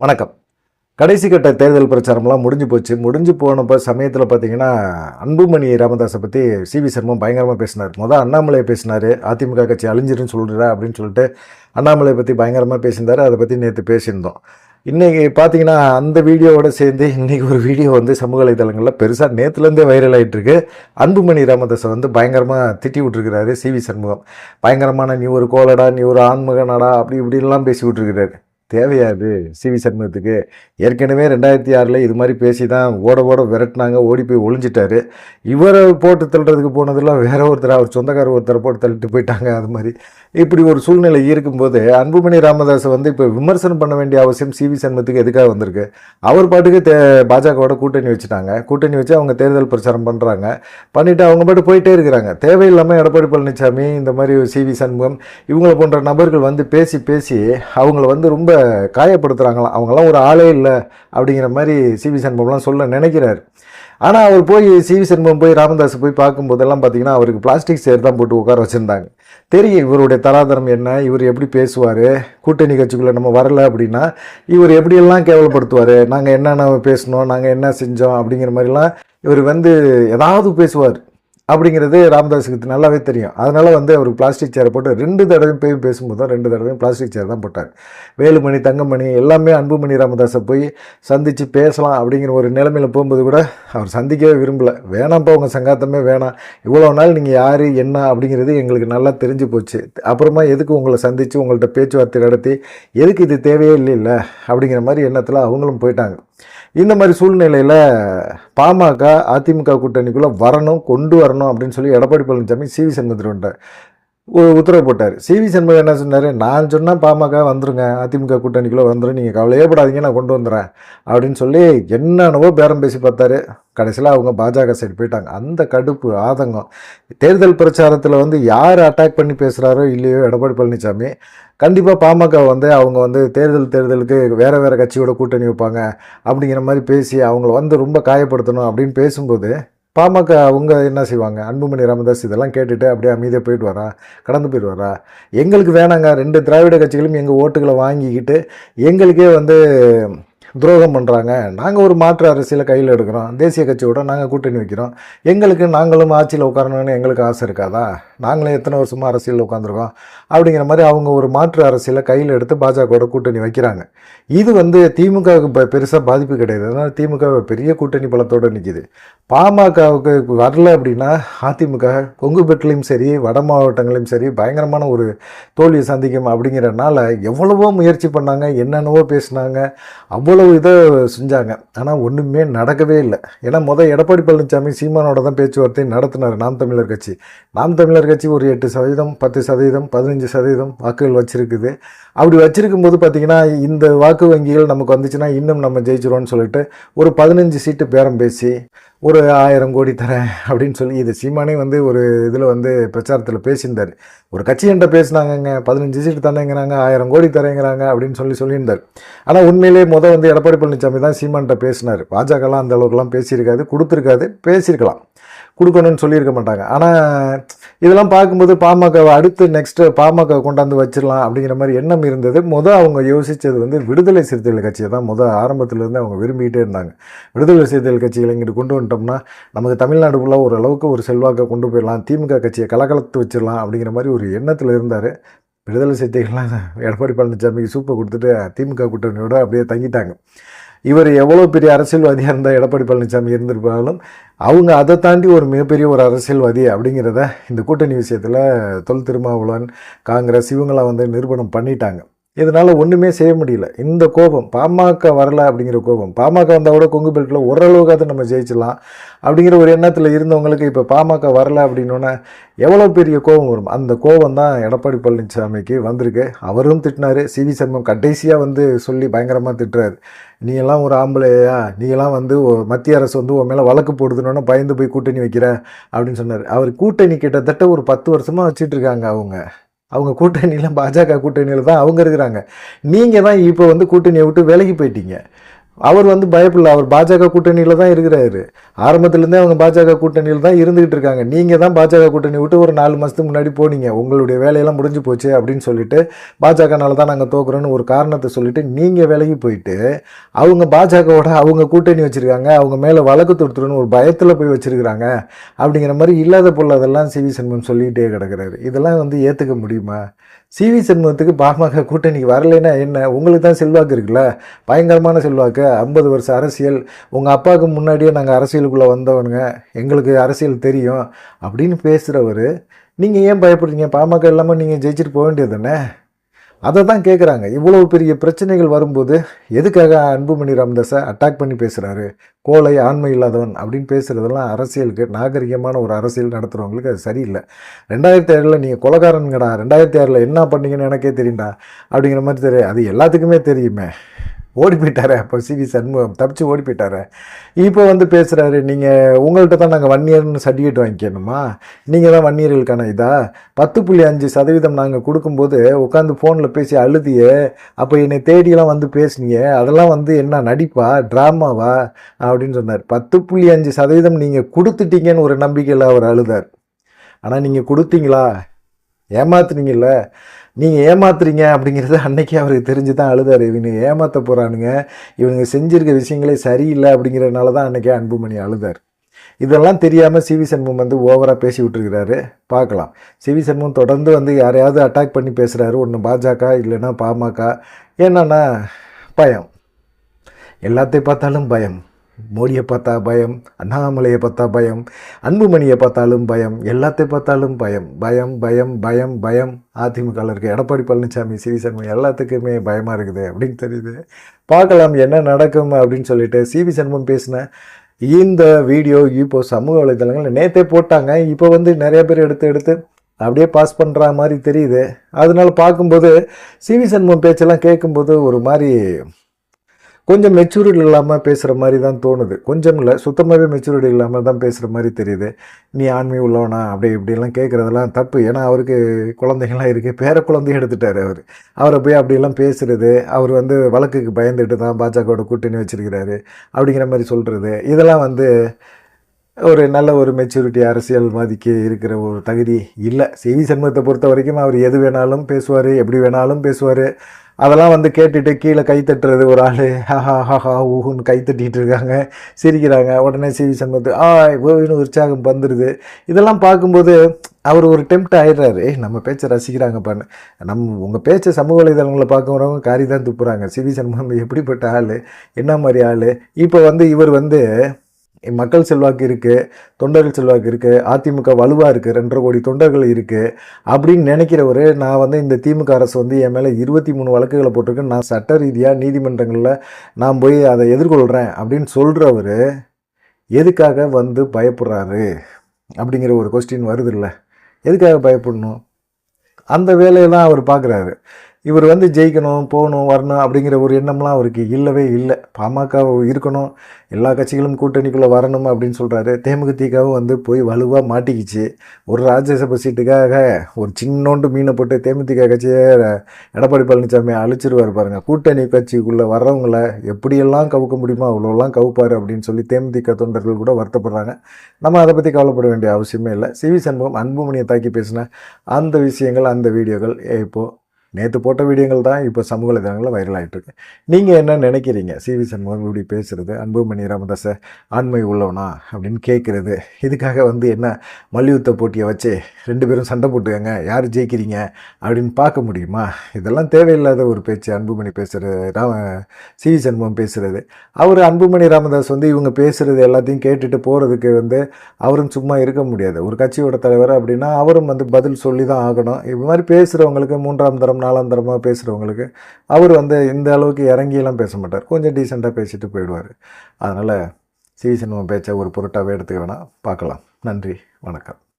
வணக்கம். கடைசி கட்ட தேர்தல் பிரச்சாரம்லாம் முடிஞ்சு போச்சு. முடிஞ்சு போனப்போ சமயத்தில் பார்த்தீங்கன்னா அன்புமணி ராமதாஸை பற்றி சிவி சர்மம் பயங்கரமாக பேசினார். மொதல் அண்ணாமலையை பேசினார். அதிமுக கட்சி அழிஞ்சிருன்னு சொல்கிறா அப்படின்னு சொல்லிட்டு அண்ணாமலையை பற்றி பயங்கரமாக பேசியிருந்தார். அதை பற்றி நேற்று பேசியிருந்தோம். இன்றைக்கி பார்த்தீங்கன்னா அந்த வீடியோவோட சேர்ந்து இன்றைக்கி ஒரு வீடியோ வந்து சமூக வலைதளங்களில் பெருசாக நேற்றுலேருந்தே வைரல் ஆகிட்டுருக்கு அன்புமணி ராமதாஸை வந்து பயங்கரமாக திட்டி விட்டுருக்கிறாரு சிவி சண்முகம். பயங்கரமான நீ ஒரு கோலடா நீ ஒரு ஆன்மகனடா அப்படி இப்படிலாம் பேசி விட்டுருக்கிறாரு. தேவையா இது? சிவி சண்முகத்துக்கு. ஏற்கனவே ரெண்டாயிரத்தி ஆறில் இது மாதிரி பேசி தான் ஓட ஓட விரட்டினாங்க ஓடி போய் ஒளிஞ்சிட்டாரு. இவரை போட்டு தள்ளுறதுக்கு போனதெல்லாம் வேற ஒருத்தர் அவர் சொந்தக்காரர் ஒருத்தரை போட்டு தள்ளிட்டு போயிட்டாங்க அது மாதிரி. இப்படி ஒரு சூழ்நிலை இருக்கும்போது அன்புமணி ராமதாஸை வந்து இப்போ விமர்சனம் பண்ண வேண்டிய அவசியம் சிவி சண்முகத்துக்கு எதுக்காக வந்திருக்கு? அவர் பாட்டுக்கு தே பாஜகவோட கூட்டணி வச்சுட்டாங்க. கூட்டணி வச்சு அவங்க தேர்தல் பிரச்சாரம் பண்ணுறாங்க பண்ணிவிட்டு அவங்க பாட்டு போயிட்டே இருக்கிறாங்க. தேவையில்லாமல் எடப்பாடி பழனிசாமி இந்த மாதிரி சிவி சண்முகம் இவங்கள போன்ற நபர்கள் வந்து பேசி பேசி அவங்கள வந்து ரொம்ப காயப்படுத்துகிறாங்களாம் அவங்களாம் ஒரு ஆளே இல்லை அப்படிங்கிற மாதிரி சிவி சண்முகம்லாம் சொல்ல நினைக்கிறார். ஆனால் அவர் போய் சிவி சண்முகம் போய் ராமதாஸ் போய் பார்க்கும்போதெல்லாம் பார்த்தீங்கன்னா அவருக்கு பிளாஸ்டிக் சேர் தான் போட்டு உட்கார வச்சுருந்தாங்க. தெரியும் இவருடைய தராதரம் என்ன இவர் எப்படி பேசுவார் கூட்டணி கட்சிக்குள்ளே நம்ம வரல அப்படின்னா இவர் எப்படியெல்லாம் கேவலப்படுத்துவார் நாங்கள் என்னென்ன பேசணும் நாங்கள் என்ன செஞ்சோம் அப்படிங்கிற மாதிரிலாம் இவர் வந்து ஏதாவது பேசுவார். அப்படிங்கிறது ராமதாஸுக்கு நல்லாவே தெரியும். அதனால் வந்து அவர் பிளாஸ்டிக் சேரை போட்டு ரெண்டு தடவையும் போய் பேசும்போது தான் ரெண்டு தடவையும் பிளாஸ்டிக் சேர் தான் போட்டார். வேலுமணி தங்கமணி எல்லாமே அன்புமணி ராமதாஸை போய் சந்தித்து பேசலாம் அப்படிங்கிற ஒரு நிலைமையில் போகும்போது கூட அவர் சந்திக்கவே விரும்பலை. வேணாம்ப்பா உங்கள் சங்காத்தமே வேணாம். இவ்வளோ நாள் நீங்கள் யார் என்ன அப்படிங்கிறது எங்களுக்கு நல்லா தெரிஞ்சு போச்சு. அப்புறமா எதுக்கு உங்களை சந்தித்து உங்கள்கிட்ட பேச்சுவார்த்தை நடத்தி எதுக்கு இது தேவையே இல்லைல்ல அப்படிங்கிற மாதிரி எண்ணத்தில் அவங்களும் போயிட்டாங்க. இந்த மாதிரி சூழ்நிலையில் பாமக அதிமுக கூட்டணிக்குள்ளே வரணும் கொண்டு வரணும் அப்படின்னு சொல்லி எடப்பாடி பழனிசாமி சிவி சண்முகத்திட்ட உத்தரவு போட்டார். சிவி சண்முகம் என்ன சொன்னார்? நான் சொன்னால் பாமக வந்துருங்க. அதிமுக கூட்டணிக்குள்ளே வந்துடும் நீங்கள் கவலையே படாதீங்க நான் கொண்டு வந்துடுறேன் அப்படின்னு சொல்லி என்னென்னவோ பேரம் பேசி பார்த்தாரு. கடைசியில் அவங்க பாஜக சைடு போயிட்டாங்க. அந்த கடுப்பு ஆதங்கம். தேர்தல் பிரச்சாரத்தில் வந்து யார் அட்டாக் பண்ணி பேசுகிறாரோ இல்லையோ எடப்பாடி பழனிசாமி கண்டிப்பாக பாமக வந்து அவங்க வந்து தேர்தல் தேர்தலுக்கு வேறு வேறு கட்சியோட கூட்டணி வைப்பாங்க. அப்படிங்கிற மாதிரி பேசி அவங்கள வந்து ரொம்ப காயப்படுத்தணும் அப்படின்னு பேசும்போது பாமக அவங்க என்ன செய்வாங்க? அன்புமணி ராமதாஸ் இதெல்லாம் கேட்டுட்டு அப்படியே அமைதியாக போயிட்டு வரா? கடந்து போயிட்டு வரா? எங்களுக்கு வேணாங்க. ரெண்டு திராவிட கட்சிகளும் எங்கள் ஓட்டுகளை வாங்கிக்கிட்டு எங்களுக்கே வந்து துரோகம் பண்ணுறாங்க நாங்கள் ஒரு மாற்று அரசியலை கையில் எடுக்கிறோம். தேசிய கட்சியோட நாங்கள் கூட்டணி வைக்கிறோம். எங்களுக்கு நாங்களும் ஆட்சியில் உட்காரணும்னு எங்களுக்கு ஆசை இருக்காதா? நாங்களே எத்தனை வருஷமாக அரசியலில் உட்காந்துருக்கோம் அப்படிங்கிற மாதிரி அவங்க ஒரு மாற்று அரசியலை கையில் எடுத்து பாஜகவோட கூட்டணி வைக்கிறாங்க. இது வந்து திமுகவுக்கு இப்போ பெருசாக பாதிப்பு கிடையாது. அதனால் திமுக பெரிய கூட்டணி பலத்தோடு நிற்கிது பாமகவுக்கு வரல அப்படின்னா அதிமுக கொங்குபெட்டிலையும் சரி வட மாவட்டங்களையும் சரி பயங்கரமான ஒரு தோல்வியை சந்திக்கும் அப்படிங்கிறனால எவ்வளவோ முயற்சி பண்ணாங்க. என்னென்னவோ பேசினாங்க. அவ்வளோ இதை செஞ்சாங்க. ஆனால் ஒன்றுமே நடக்கவே இல்லை. ஏன்னா முதல் எடப்பாடி பழனிசாமி சீமானோட தான் பேச்சுவார்த்தை நடத்தினார் நாம் தமிழர் கட்சி. நாம் தமிழர் கட்சி ஒரு எட்டு சதவீதம் பத்து சதவீதம் பதினஞ்சு சதவீதம் வாக்குகள் வச்சுருக்குது. அப்படி வச்சுருக்கும் போது பார்த்தீங்கன்னா இந்த வாக்கு வங்கிகள் நமக்கு வந்துச்சுன்னா இன்னும் நம்ம ஜெயிச்சிருவோம்னு சொல்லிட்டு ஒரு பதினஞ்சு சீட்டு பேரம் பேசி ஒரு ஆயிரம் கோடி தரேன் அப்படின்னு சொல்லி இது சீமானே வந்து ஒரு இதில் வந்து பிரச்சாரத்தில் பேசியிருந்தார். ஒரு கட்சி என்ற பேசினாங்கங்க பதினஞ்சு சீட்டு தரேங்கிறாங்க ஆயிரம் கோடி தரேங்கிறாங்க அப்படின்னு சொல்லி சொல்லியிருந்தார். ஆனால் உண்மையிலேயே முதல் வந்து எடப்பாடி பழனிசாமி தான் சீமான்கிட்ட பேசினார். பாஜகலாம் அந்த அளவுக்குலாம் பேசியிருக்காது கொடுத்துருக்காது பேசியிருக்கலாம். கொடுக்கணும்னு சொல்லியிருக்க மாட்டாங்க. ஆனால் இதெல்லாம் பார்க்கும்போது பாமக அடுத்து நெக்ஸ்ட்டு பாமக கொண்டாந்து வச்சிடலாம் அப்படிங்கிற மாதிரி எண்ணம் இருந்தது. முதல் அவங்க யோசித்தது வந்து விடுதலை சிறுத்தைகள் கட்சியை தான் முதல் ஆரம்பத்துலேருந்து அவங்க விரும்பிக்கிட்டே இருந்தாங்க. விடுதலை சிறுத்தைகள் கட்சிகளை இங்கிட்டு கொண்டு வந்துட்டோம்னா நமக்கு தமிழ்நாடு ஃபுல்லாக ஓரளவுக்கு ஒரு செல்வாக்கை கொண்டு போயிடலாம். திமுக கட்சியை கலகலத்து வச்சிடலாம் அப்படிங்கிற மாதிரி ஒரு எண்ணத்தில் இருந்தார். விடுதலை சிறுத்தைகள்லாம் எடப்பாடி பழனிசாமிக்கு சூப்பை கொடுத்துட்டு திமுக கூட்டணியோடு அப்படியே தங்கிட்டாங்க. இவர் எவ்வளோ பெரிய அரசியல்வாதியாக இருந்தால் எடப்பாடி பழனிசாமி இருந்திருப்பாலும் அவங்க அதை தாண்டி ஒரு மிகப்பெரிய ஒரு அரசியல்வாதி அப்படிங்கிறத இந்த கூட்டணி விஷயத்தில் தொல் திருமாவளவன் காங்கிரஸ் இவங்களாம் வந்து நிரூபணம் பண்ணிட்டாங்க. இதனால் ஒன்றுமே செய்ய முடியல. இந்த கோபம் பாமக வரல அப்படிங்கிற கோபம் பாமக வந்தால் கூட கொங்கு பெல்ட்டில் ஓரளவுக்காவது நம்ம ஜெயிச்சிடலாம் அப்படிங்கிற ஒரு எண்ணத்தில் இருந்தவங்களுக்கு இப்போ பாமக வரல அப்படின்னோன்னே எவ்வளோ பெரிய கோபம் வரும். அந்த கோபம் தான் எடப்பாடி பழனிசாமிக்கு வந்திருக்கு. அவரும் திட்டினாரு. சிவி சர்மம் கடைசியாக வந்து சொல்லி பயங்கரமாக திட்டுறாரு. நீ எல்லாம் ஒரு ஆம்பளையா? நீ எல்லாம் வந்து மத்திய அரசு வந்து உன் மேலே வழக்கு போடுதுன்னு பயந்து போய் கூட்டணி வைக்கிற? அப்படின்னு சொன்னார். அவர் கூட்டணி கிட்டத்தட்ட ஒரு பத்து வருஷமாக வச்சுட்டு இருக்காங்க அவங்க. அவங்க கூட்டணியில் பாஜக கூட்டணியில் தான் அவங்க இருக்கிறாங்க. நீங்கள் தான் இப்போ வந்து கூட்டணியை விட்டு விலகி போயிட்டீங்க. அவர் வந்து பயப்படல அவர் பாஜக கூட்டணியில் தான் இருக்கிறாரு. ஆரம்பத்துலேருந்தே அவங்க பாஜக கூட்டணியில் தான் இருந்துகிட்டு இருக்காங்க. நீங்கள் தான் பாஜக கூட்டணி விட்டு ஒரு நாலு மாதத்துக்கு முன்னாடி போனீங்க. உங்களுடைய வேலையெல்லாம் முடிஞ்சு போச்சு அப்படின்னு சொல்லிட்டு பாஜகனால தான் நாங்கள் தோக்குறோன்னு ஒரு காரணத்தை சொல்லிவிட்டு நீங்கள் விலகி போயிட்டு அவங்க பாஜகவோட அவங்க கூட்டணி வச்சுருக்காங்க. அவங்க மேலே வழக்கு தொடுத்துருன்னு ஒரு பயத்தில் போய் வச்சுருக்கிறாங்க. அப்படிங்கிற மாதிரி இல்லாத பொருள் அதெல்லாம் சிவி சண்முகம் சொல்லிகிட்டே கிடக்கிறாரு. இதெல்லாம் வந்து ஏற்றுக்க முடியுமா? சிவி சண்முகத்துக்கு பாமக கூட்டணிக்கு வரலைன்னா என்ன? உங்களுக்கு தான் செல்வாக்கு இருக்குல்ல? பயங்கரமான செல்வாக்கு. ஐம்பது வருஷம் அரசியல். உங்கள் அப்பாவுக்கு முன்னாடியே நாங்கள் அரசியலுக்குள்ளே வந்தவனுங்க. எங்களுக்கு அரசியல் தெரியும். அப்படின்னு பேசுகிறவர் நீங்கள் ஏன் பயப்படுறீங்க? பாமக இல்லாமல் நீங்கள் ஜெயிச்சுட்டு போக வேண்டியது தானே? அதை தான் கேட்குறாங்க இவ்வளோ பெரிய பிரச்சனைகள் வரும்போது எதுக்காக அன்புமணி ராமதாஸை அட்டாக் பண்ணி பேசுகிறாரு கோலை ஆண்மை இல்லாதவன் அப்படின்னு பேசுகிறதெல்லாம் அரசியலுக்கு நாகரிகமான ஒரு அரசியல் நடத்துகிறவங்களுக்கு அது சரியில்லை. ரெண்டாயிரத்தி ஏழில் நீங்கள் கொலகாரன்கடா ரெண்டாயிரத்தி ஆறில் என்ன பண்ணீங்கன்னு எனக்கே தெரியும்டா அப்படிங்கிற மாதிரி தெரியும் அது எல்லாத்துக்குமே தெரியுமே. ஓடி போயிட்டாரு அப்போ சிவி சண்முகம் தப்பிச்சு ஓடி போயிட்டாரு இப்போ வந்து பேசுகிறாரு நீங்கள் உங்கள்கிட்ட தான் நாங்கள் ஒன் இயர்னு சர்டிஃபிகேட் வாங்கிக்கணுமா? நீங்கள் தான் ஒன் இயர்களுக்கான இதா? பத்து புள்ளி அஞ்சு சதவீதம் நாங்கள் கொடுக்கும்போது உட்காந்து ஃபோனில் பேசி அழுதியே அப்போ என்னை தேடியெல்லாம் வந்து பேசுனீங்க. அதெல்லாம் வந்து என்ன நடிப்பா? ட்ராமாவா? அப்படின்னு சொன்னார். பத்து புள்ளி அஞ்சு சதவீதம் நீங்கள் கொடுத்துட்டீங்கன்னு ஒரு நம்பிக்கையில் அவர் அழுதார். ஆனால் நீங்கள் கொடுத்தீங்களா? ஏமாத்துனீங்கல்ல? நீங்கள் ஏமாத்துறீங்க அப்படிங்கிறது அன்னைக்கே அவருக்கு தெரிஞ்சு தான் அழுதார். இவங்க ஏமாற்ற போகிறானுங்க இவனுங்க செஞ்சிருக்க விஷயங்களே சரியில்லை அப்படிங்கிறதுனால தான் அன்றைக்கே அன்புமணி அழுதார். இதெல்லாம் தெரியாமல் சிவி சண்முகம் வந்து ஓவராக பேசி விட்டுருக்கிறாரு. பார்க்கலாம். சிவி சண்முகம் தொடர்ந்து வந்து யாரையாவது அட்டாக் பண்ணி பேசுகிறாரு ஒன்று பாஜக இல்லைன்னா பாமக. என்னன்னா பயம். எல்லாத்தையும் பார்த்தாலும் பயம். மோடியை பார்த்தா பயம் அண்ணாமலையை பார்த்தா பயம் அன்புமணியை பார்த்தாலும் பயம் எல்லாத்தையும் பார்த்தாலும் பயம் பயம் பயம் பயம் பயம். அதிமுகவில் இருக்க எடப்பாடி பழனிசாமி சிவி எல்லாத்துக்குமே பயமாக இருக்குது அப்படின்னு தெரியுது. பார்க்கலாம் என்ன நடக்கும் அப்படின்னு சொல்லிட்டு சிவி சண்முகம் பேசின இந்த வீடியோ இப்போ சமூக வலைதளங்கள் நேற்றே போட்டாங்க. இப்போ வந்து நிறைய பேர் எடுத்து எடுத்து அப்படியே பாஸ் பண்ணுற மாதிரி தெரியுது. அதனால் பார்க்கும்போது சிவி சண்முகம் பேச்செல்லாம் கேட்கும்போது ஒரு மாதிரி கொஞ்சம் மெச்சூரிட்டி இல்லாமல் பேசுகிற மாதிரி தான் தோணுது. கொஞ்சம் இல்லை சுத்தமாகவே மெச்சூரிட்டி இல்லாமல் தான் பேசுகிற மாதிரி தெரியுது. நீ ஆண்மை உள்ளவனா? அப்படி இப்படிலாம் கேட்குறதெல்லாம் தப்பு. ஏன்னா அவருக்கு குழந்தைங்களாம் இருக்குது பேர குழந்தைய எடுத்துட்டார் அவர். அவரை போய் அப்படியெல்லாம் பேசுகிறது அவர் வந்து வழக்குக்கு பயந்துட்டு தான் பாஜகவோட கூட்டணி வச்சிருக்கிறாரு அப்படிங்கிற மாதிரி சொல்கிறது இதெல்லாம் வந்து ஒரு நல்ல ஒரு மெச்சூரிட்டி அரசியல்வாதிக்கு இருக்கிற ஒரு தகுதி இல்லை. சிவி சண்முகத்தை பொறுத்த வரைக்கும் அவர் எது வேணாலும் பேசுவார் எப்படி வேணாலும் பேசுவார். அதெல்லாம் வந்து கேட்டுட்டு கீழே கை தட்டுறது ஒரு ஆள். ஹஹா ஹஹா ஊஹுன்னு கை தட்டிகிட்டு இருக்காங்க. சிரிக்கிறாங்க. உடனே சிவி சண்முகத்து ஆ ஓவின்னு உற்சாகம் வந்துடுது இதெல்லாம் பார்க்கும்போது அவர் ஒரு டெம்ட் ஆயிடுறாரு. ஏய் நம்ம பேச்சை ரசிக்கிறாங்க நம் உங்கள் பேச்சை சமூக வலைதளங்களை பார்க்குறவங்க காரி தான் துப்புறாங்க. சிவி சண்முகம் எப்படிப்பட்ட ஆள்? என்ன மாதிரி ஆள்? இப்போ வந்து இவர் வந்து மக்கள் செல்வாக்கு இருக்குது தொண்டர்கள் செல்வாக்கு இருக்குது அதிமுக வலுவாக இருக்குது ரெண்டரை கோடி தொண்டர்கள் இருக்குது அப்படின்னு நினைக்கிறவர் நான் வந்து இந்த திமுக அரசு வந்து என் மேலே இருபத்தி மூணு வழக்குகளை போட்டிருக்கேன் நான் சட்ட ரீதியாக நீதிமன்றங்களில் நான் போய் அதை எதிர்கொள்கிறேன் அப்படின்னு சொல்கிறவர் எதுக்காக வந்து பயப்படுறாரு அப்படிங்கிற ஒரு கொஸ்டின் வருது இல்லை. எதுக்காக பயப்படணும்? அந்த வேலையெல்லாம் அவர் பார்க்குறாரு. இவர் வந்து ஜெயிக்கணும் போகணும் வரணும் அப்படிங்கிற ஒரு எண்ணம்லாம் அவருக்கு இல்லவே இல்லை. பாமக இருக்கணும் எல்லா கட்சிகளும் கூட்டணிக்குள்ளே வரணும் அப்படின்னு சொல்கிறாரு தேமுதிகவும் வந்து போய் வலுவாக மாட்டிக்கிச்சு. ஒரு ராஜ்யசபா சீட்டுக்காக ஒரு சின்னோண்டு மீனை போட்டு தேமுதிக கட்சியை எடப்பாடி பழனிசாமி அழிச்சிருவார் பாருங்கள் கூட்டணி கட்சிக்குள்ளே வர்றவங்கள எப்படியெல்லாம் கவுக்க முடியுமோ அவ்வளோலாம் கவுப்பார் அப்படின்னு சொல்லி தேமுதிக தொண்டர்கள் கூட வருத்தப்படுறாங்க. நம்ம அதை பற்றி கவலைப்பட வேண்டிய அவசியமே இல்லை. சிவி சண்முகம் அன்புமணியை தாக்கி பேசின அந்த விஷயங்கள் அந்த வீடியோக்கள் இப்போது நேற்று போட்ட வீடியோங்கள் தான் இப்போ சமூக வலைதளங்களில் வைரல் ஆகிட்டுருக்கு நீங்கள் என்ன நினைக்கிறீங்க? சிவி சண்முகம் இப்படி பேசுகிறது அன்புமணி ராமதாஸை ஆண்மை உள்ளவனா அப்படின்னு கேட்குறது இதுக்காக வந்து என்ன மல்யுத்த போட்டியை வச்சு ரெண்டு பேரும் சண்டை போட்டுக்கங்க யார் ஜெயிக்கிறீங்க அப்படின்னு பார்க்க முடியுமா? இதெல்லாம் தேவையில்லாத ஒரு பேச்சு. அன்புமணி பேசுகிறது ராம சிவி சண்முகம் பேசுகிறது அவர் அன்புமணி ராமதாஸ் வந்து இவங்க பேசுகிறது எல்லாத்தையும் கேட்டுட்டு போகிறதுக்கு வந்து அவரும் சும்மா இருக்க முடியாது. ஒரு கட்சியோட தலைவர் அப்படின்னா அவரும் வந்து பதில் சொல்லி தான் ஆகணும். இது மாதிரி பேசுகிறவங்களுக்கு மூன்றாம் தரம் காலாந்தரமாக பேசுகிறவங்களுக்கு அவர் வந்து இந்த அளவுக்கு இறங்கியெல்லாம் பேச மாட்டார். கொஞ்சம் டீசெண்டாக பேசிட்டு போயிடுவார். அதனால் சிவி சினிமா பேச்சை ஒரு பொருட்டாகவே எடுத்துக்க வேணாம். பார்க்கலாம். நன்றி. வணக்கம்.